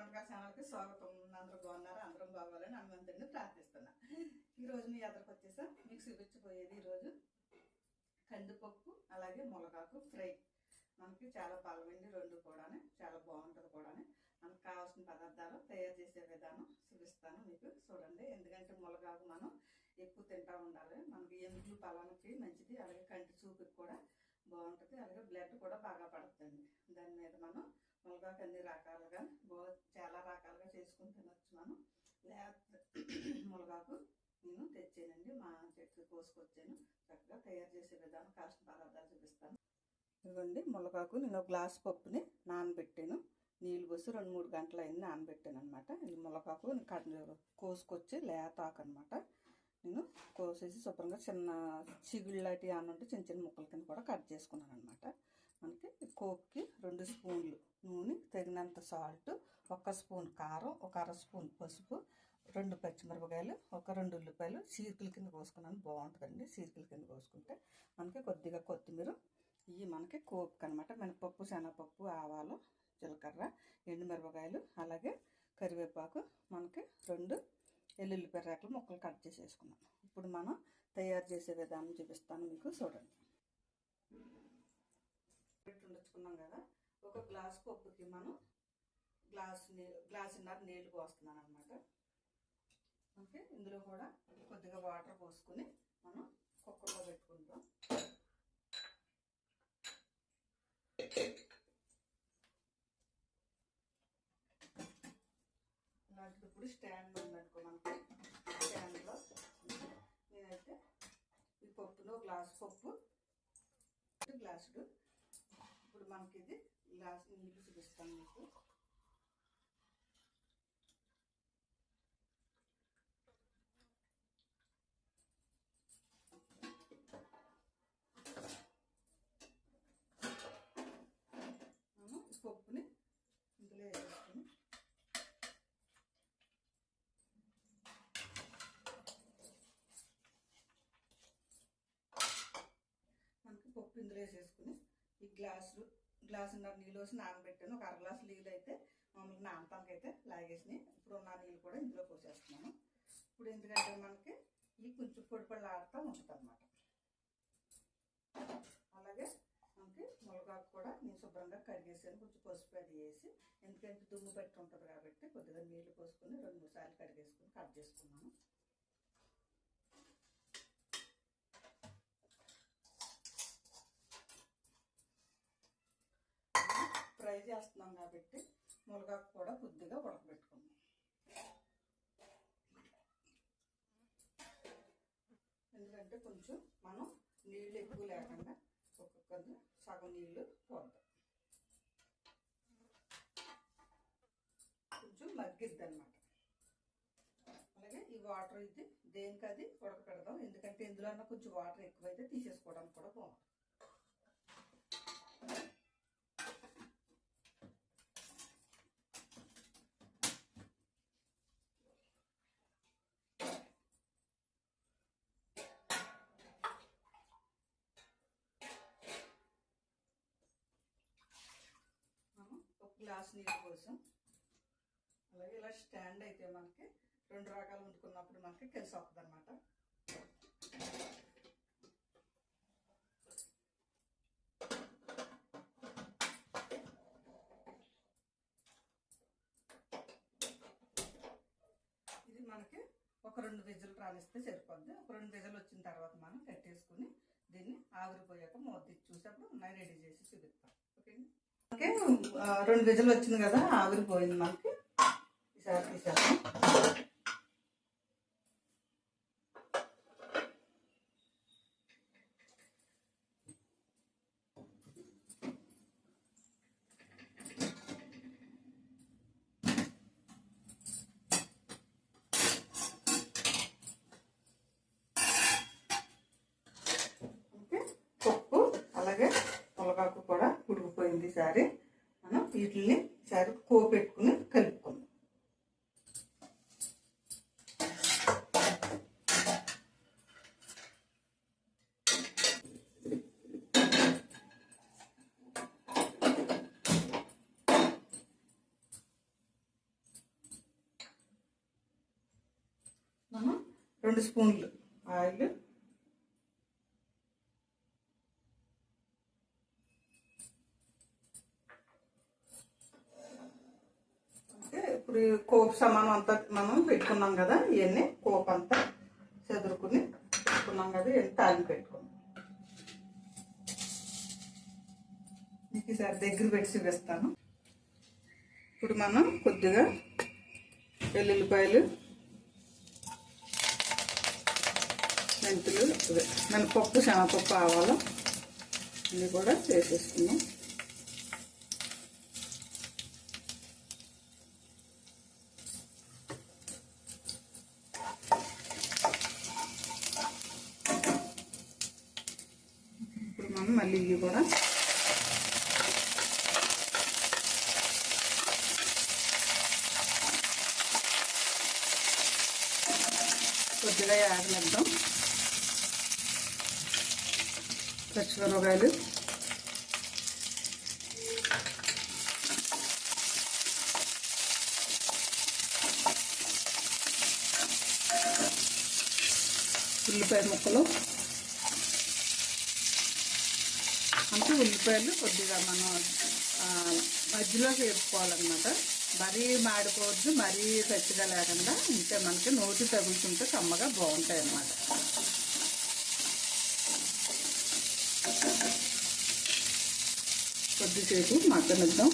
వంటకాల ఛానల్కి స్వాగతం. అందరూ బాగున్నారు? అందరం బాగోవాలని హనుమంతుడిని ప్రార్థిస్తున్నా. ఈ రోజు మీ ఎదురుకు వచ్చేసా. మీకు చూపించబోయేది ఈరోజు కందిపప్పు అలాగే ములగాకు ఫ్రై. మనకి చాలా బలమైంది రెండు కూడా చాలా బాగుంటుంది కూడా మనకు కావాల్సిన పదార్థాలు తయారు చేసే విధానం చూపిస్తాను మీకు. చూడండి ఎందుకంటే ములగాకు మనం ఎక్కువ తింటా ఉండాలి. మనకి ఎముకలు బలానికి మంచిది అలాగే కంటి చూపుకి కూడా బాగుంటుంది అలాగే బ్లడ్ కూడా బాగా పడుతుంది. దాని మీద మనం ములగాకు అన్ని రకాలుగా బో చాలా రకాలుగా చేసుకుని తినొచ్చు మనం. లేకపోతే ములగాకు నేను తెచ్చానండి మా చెట్టు కోసుకొచ్చాను. చక్కగా తయారు చేసే విధానం కాసిన పదార్థాలు చూపిస్తాను. ఇదిగోండి ములగాకు నేను ఒక గ్లాస్ పప్పుని నానబెట్టాను. నీళ్ళు పోసి రెండు మూడు గంటలు అయింది నానబెట్టాను అనమాట ఇది ములగాకు కట్ కోసుకొచ్చి లేతాకు అనమాట నేను కోసేసి శుభ్రంగా చిన్న చిగుళ్ళటి అని ఉంటే చిన్న చిన్న ముక్కల కింద కూడా కట్ చేసుకున్నాను అనమాట మనకి కోక్కి రెండు స్పూన్లు నూనె తగినంత సాల్ట్ ఒక స్పూన్ కారం ఒక అర స్పూన్ పసుపు రెండు పచ్చిమిరపకాయలు ఒక రెండు ఉల్లిపాయలు. చీరికల కింద కోసుకున్నాను బాగుంటుందండి. చీరికల కింద కోసుకుంటే మనకి కొద్దిగా కొత్తిమీర ఇవి మనకి కోపుకి అనమాట మినపప్పు శనగపప్పు ఆవాలు జీలకర్ర ఎండుమిరపకాయలు అలాగే కరివేపాకు మనకి రెండు ఎల్లుల్లిపాయ రేకలు ముక్కలు కట్ చేసేసుకున్నాం ఇప్పుడు మనం తయారు చేసే విధానం చూపిస్తాను మీకు చూడండి. ఉండొచ్చుకున్నాం కదా ఒక గ్లాస్ పప్పుకి మనం గ్లాస్ గ్లాసున్నర నీళ్ళు పోస్తున్నాను అనమాట ఓకే ఇందులో కూడా కొద్దిగా వాటర్ పోసుకుని మనం కుక్కర్లో పెట్టుకుంటాం. ఇలాంటిప్పుడు స్టాండ్ ఉందనుకో మనకి స్టాండ్లో నేనైతే ఈ పప్పులో గ్లాస్ పప్పు గ్లాసుడు ఇప్పుడు మనకి ఇది గ్లాస్ నీళ్ళు చూపిస్తాను మీకు. పప్పుని ఇందులో వేసుకుని మనకి పప్పు ఇందులో వేసేసుకుని ఈ గ్లాసులు గ్లాసున్నర నీళ్ళు వేసి నానబెట్టాను. ఒక అర గ్లాసు నీళ్ళు అయితే మామూలుగా నానటానికి అయితే లాగేసినాయి. ఇప్పుడు ఉన్న నీళ్ళు కూడా ఇందులో పోసేస్తున్నాను. ఇప్పుడు ఎందుకంటే మనకి ఇవి కొంచెం పొడి పళ్ళు ఆడుతూ ఉంటుంది అనమాట అలాగే మనకి ములగాకు కూడా నేను శుభ్రంగా కడిగేసాను. కొంచెం పసుపు అది వేసి ఎందుకంటే దుమ్ము పెట్టి ఉంటుంది కాబట్టి కొద్దిగా నీళ్ళు పోసుకొని రెండు మూడు సార్లు కడిగేసుకొని కట్ చేసుకున్నాను ఫ్రై చేస్తున్నాం కాబట్టి మునగాకు కూడా కొద్దిగా ఉడకబెట్టుకుందాం. ఎందుకంటే కొంచెం మనం నీళ్ళు ఎక్కువ లేకుండా ఒక్కొక్కది సగం నీళ్ళు పోద్దాం. కొంచెం మగ్గిద్ది అనమాట అలాగే ఈ వాటర్ ఇది దేనికి అది ఉడకపెడదాం ఎందుకంటే ఇందులో కొంచెం వాటర్ ఎక్కువైతే తీసేసుకోవడానికి కూడా బాగుంటుంది మనం ఒక గ్లాస్ నీరు కోసం అలాగే ఇలా స్టాండ్ అయితే మనకి రెండు రకాలు వండుకున్నప్పుడు మనకి కలిసి వస్తుంది అనమాట ఇది మనకి ఒక రెండు విజులు రాణిస్తే సరిపోద్ది. ఒక రెండు విజులు వచ్చిన తర్వాత మనం కట్టేసుకుని దీన్ని ఆవిరిపోయాక మూత చూసేప్పుడు ఉన్నాయి రెడీ చేసి చూపిస్తాం. ఓకే మనకి రెండు విజులు వచ్చింది కదా ఆవిరిపోయింది మనకి. ఈసారి తీసేస్తాం ఓకే పప్పు అలాగే ములగాకు కూడా. ఉడికిపోయింది సారీ మనం వీటిని సారి కోపెట్టుకుని కలుపుకుందాం మనం రెండు స్పూన్లు ఆయిల్ ఇప్పుడు కోపు సమానం అంతా మనం పెట్టుకున్నాం కదా ఇవన్నీ కోపు అంతా చెదురుకుని పెట్టుకున్నాం కదా ఇవన్నీ తాగి పెట్టుకున్నాం. మీకు ఈసారి దగ్గర పెట్టి చూపిస్తాను. ఇప్పుడు మనం కొద్దిగా వెల్లుల్లిపాయలు మెంతులు ఇవే మినపప్పు శనగపప్పు ఆవాలు ఇవి కూడా చేసేసుకున్నాం ఇప్పుడు మనం మళ్ళీ ఇవి కూడా. కొద్దిగా ఆగనిద్దాం పచ్చిమిరపకాయలు. ఉల్లిపాయ ముక్కలు. అంటే ఉల్లిపాయలు కొద్దిగా మనం మధ్యలో మధ్యలోకి వేపుకోవాలన్నమాట. మరీ మాడిపోవద్దు మరీ పచ్చిగా లేకుండా ఉంటే మనకి నోటి తగులుతుంటే కమ్మగా బాగుంటాయి అన్నమాట కొద్దిసేపు మగ్గనిద్దాం.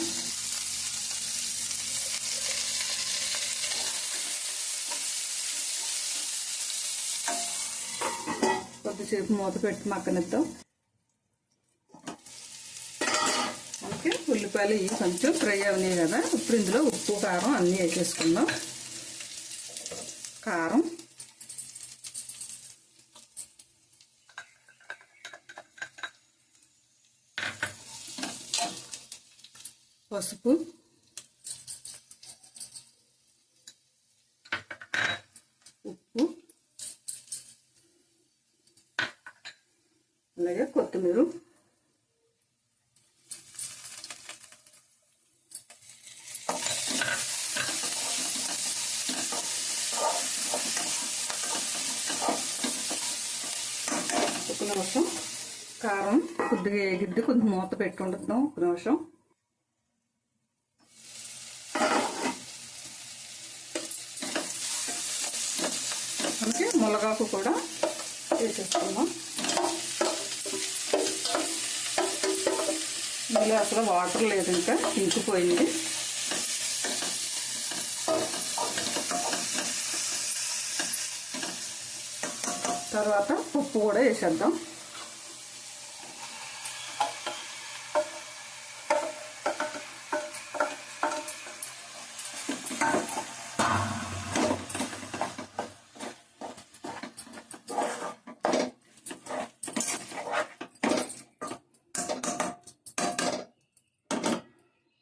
కొద్దిసేపు మూత పెట్టి మగ్గనిద్దాం మనకి ఉల్లిపాయలు ఇవి కొంచెం ఫ్రై అవునాయి కదా. ఇప్పుడు ఇందులో ఉప్పు కారం అన్నీ వేసేసుకుందాం. కారం. పసుపు. ఉప్పు. అలాగే కొత్తిమీర. కోసం కారం కొద్దిగా ఎగిద్ది కొంచెం మూత పెట్టి ఉండుతాం ఒక నిమిషం. అలాగే మునగాకు కూడా వేసేసుకుందాం. ఇందులో అసలు వాటర్ లేదు ఇంకా ఇంకిపోయింది. తర్వాత ఉప్పు కూడా వేసేద్దాం.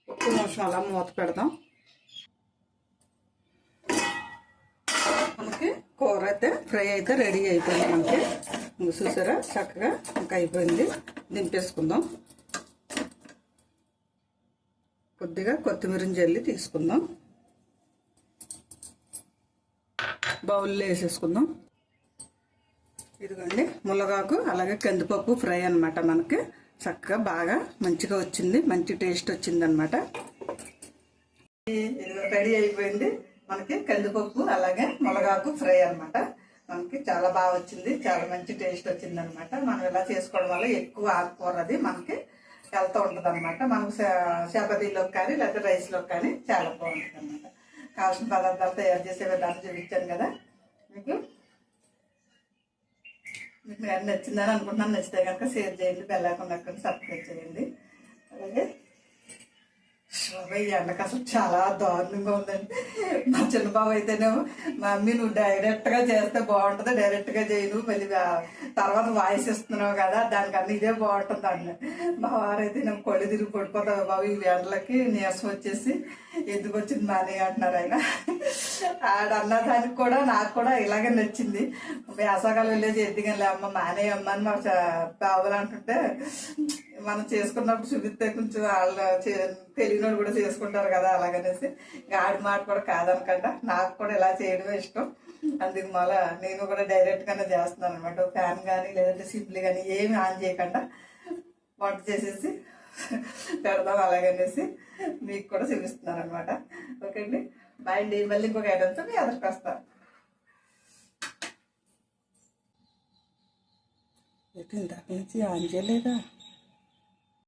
ఒక్క అలా మూత పెడదాం. కూర అయితే ఫ్రై అయితే రెడీ అయిపోయింది మనకి. చూసారా? చక్కగా ఇంకా అయిపోయింది. దింపేసుకుందాం. కొద్దిగా కొత్తిమీర జల్లి తీసుకుందాం. బౌల్లో వేసేసుకుందాం. ఇదిగోండి ములగాకు అలాగే కందిపప్పు ఫ్రై అన్నమాట మనకి. చక్కగా బాగా మంచిగా వచ్చింది మంచి టేస్ట్ వచ్చింది అనమాట రెడీ అయిపోయింది. మనకి కందిపప్పు అలాగే మునగాకు ఫ్రై అన్నమాట. మనకి చాలా బాగా వచ్చింది. చాలా మంచి టేస్ట్ వచ్చింది అనమాట మనం ఇలా చేసుకోవడం వల్ల ఎక్కువ ఆకుకూర అది మనకి వెళ్తూ ఉంటుంది అనమాట మనకు చపాతీలోకి కానీ లేకపోతే రైస్లోకి కానీ చాలా బాగుంటుంది అనమాట కావాల్సిన పదార్థాలు తయారు చేసే విధానం చూపించాను కదా. మీకు? మీకు నచ్చిందని అనుకుంటున్నాను. నచ్చితే కనుక షేర్ చేయండి. బెల్లాకుండా సబ్స్క్రైబ్ చేయండి. అలాగే శోభ ఈ ఎండకు అసలు చాలా దారుణంగా ఉందండి. మా చిన్న బాబు అయితేనేమో మమ్మీ నువ్వు డైరెక్ట్గా చేస్తే బాగుంటుంది డైరెక్ట్గా చేయను మళ్ళీ తర్వాత వాయిస్ ఇస్తున్నావు కదా దానికన్నా ఇదే బాగుంటుంది అన్న మా వారైతే నేను కొళ్ళు తిరిగి పడిపోతావు బాబు ఈ ఎండలకి నీరసం వచ్చేసి ఎందుకు వచ్చింది మానే అంటున్నారు ఆయన. ఆడన్న దానికి కూడా నాకు కూడా ఇలాగే నచ్చింది. వేసవకాలం వెళ్ళేసి ఎద్దిగా అమ్మ మానే అమ్మ అని మా బాబులు అంటుంటే మనం చేసుకున్నప్పుడు చూపిస్తే కొంచెం వాళ్ళు తెలియనోడు కూడా చేసుకుంటారు కదా అలాగనేసి. ఆడి మాట కూడా కాదనకుండా నాకు కూడా ఇలా చేయడమే ఇష్టం. అందుకు మళ్ళా నేను కూడా డైరెక్ట్గానే చేస్తున్నాను అనమాట ఫ్యాన్ కానీ లేదంటే సిప్లు కానీ ఏమి ఆన్ చేయకుండా వంట చేసేసి పెడదాం అలాగనేసి మీకు కూడా చూపిస్తున్నాను అనమాట ఓకే అండి బాయ్ అండి మళ్ళీ ఇంకొక ఐటమ్తో మీ అదరికి వస్తాను ఇంతకు నుంచి ఆన్ చేయలేదా?